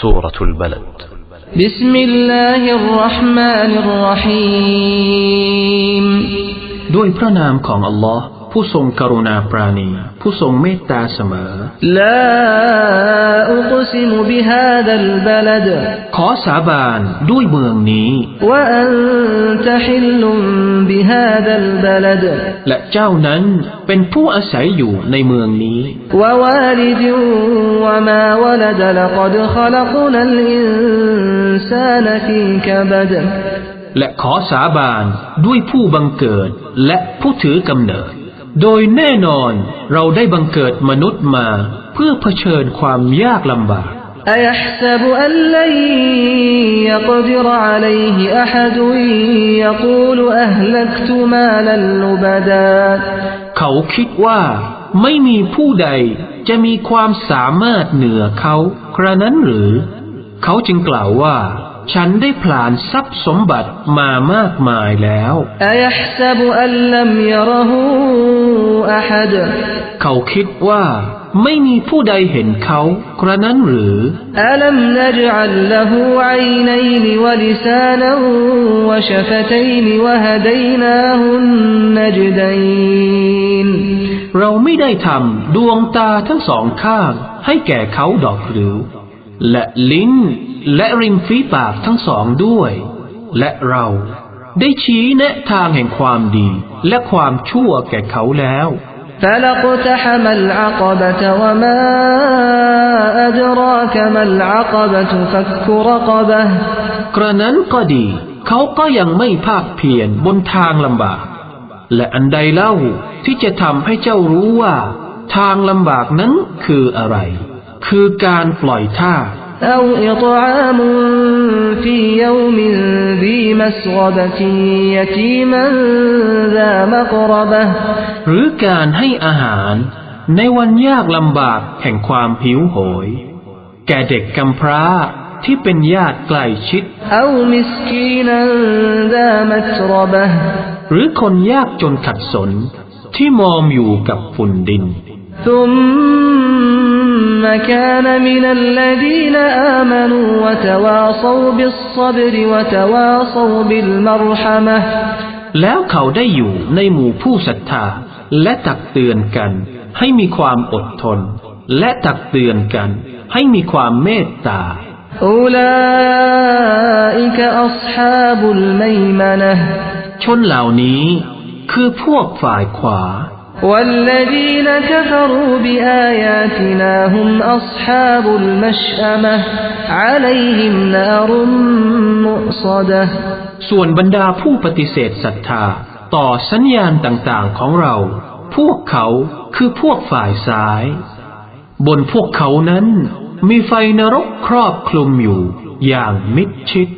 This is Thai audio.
سورة البلد بسم الله الرحمن الرحيم ด้วยพระนามของอัลลอฮ์ ผู้ทรงกรุณาปราณี ผู้ทรงเมตตาเสมอลาอุกซิมบิฮาดัลบลดขอสาบานด้วยเมืองนี้วอันตฮิลลุบิฮาดัลบลดและเจ้านั้นเป็นผู้อาศัยอยู่ในเมืองนี้ววาลิดวมาวลดลกดขลกนัลอินซานฟีกบดและขอสาบานด้วยผู้บังเกิดและผู้ถือกำเนิด โดยแน่นอนเราได้บังเกิดมนุษย์มา เพื่อเผชิญความยากลำบาก أيحسب أن لن يقدر عليه أحد يقول أهلكت مالا لبدا เขาคิดว่าไม่มีผู้ใดจะมีความสามารถเหนือเขากระนั้นหรือ เขาจึงกล่าวว่า ฉันได้ผลานทรัพย์สมบัติมามากมายแล้วเขาคิดว่าไม่มีผู้ใดเห็นเขากระนั้นหรือเราไม่ได้ทำดวงตาทั้งสองข้างให้แก่เขาดอกหรือ และลิ้น และริมฝีปากทั้งสองด้วย และเราได้ชี้แนะทางแห่งความดีและความชั่วแก่เขาแล้วกระนั้นก็ดี เขาก็ยังไม่ภาคเพียรบนทางลำบาก และอันใดเล่าที่จะทำให้เจ้ารู้ว่า ทางลำบากนั้นคืออะไร คือการปล่อยท่า أو إطعام في يوم ذي مسغبة يتيما ذا مقربة หรือการให้อาหารในวันยากลำบากแห่งความหิวโหย แก่เด็กกำพร้าที่เป็นญาติใกล้ชิด أو مسكينا ذا متربة หรือคนยากจนขัดสน ที่มอมอยู่กับฝุ่นดิน ثم كان من الذين آمنوا وتواصوا بالصبر وتواصوا بالمرحمة แล้วเขาได้อยู่ในหมู่ผู้ศรัทธา และตักเตือนกัน ให้มีความอดทน และตักเตือนกัน ให้มีความเมตตา أولئك أصحاب الميمنة ชนเหล่านี้คือพวกฝ่ายขวา والذين كفروا بآياتنا هم أصحاب المشأمة عليهم نار مؤصدة ส่วนบรรดาผู้ปฏิเสธศรัทธา ต่อสัญญาณต่างๆของเรา พวกเขาคือพวกฝ่ายซ้าย บนพวกเขานั้นมีไฟนรกครอบคลุมอยู่อย่างมิดชิด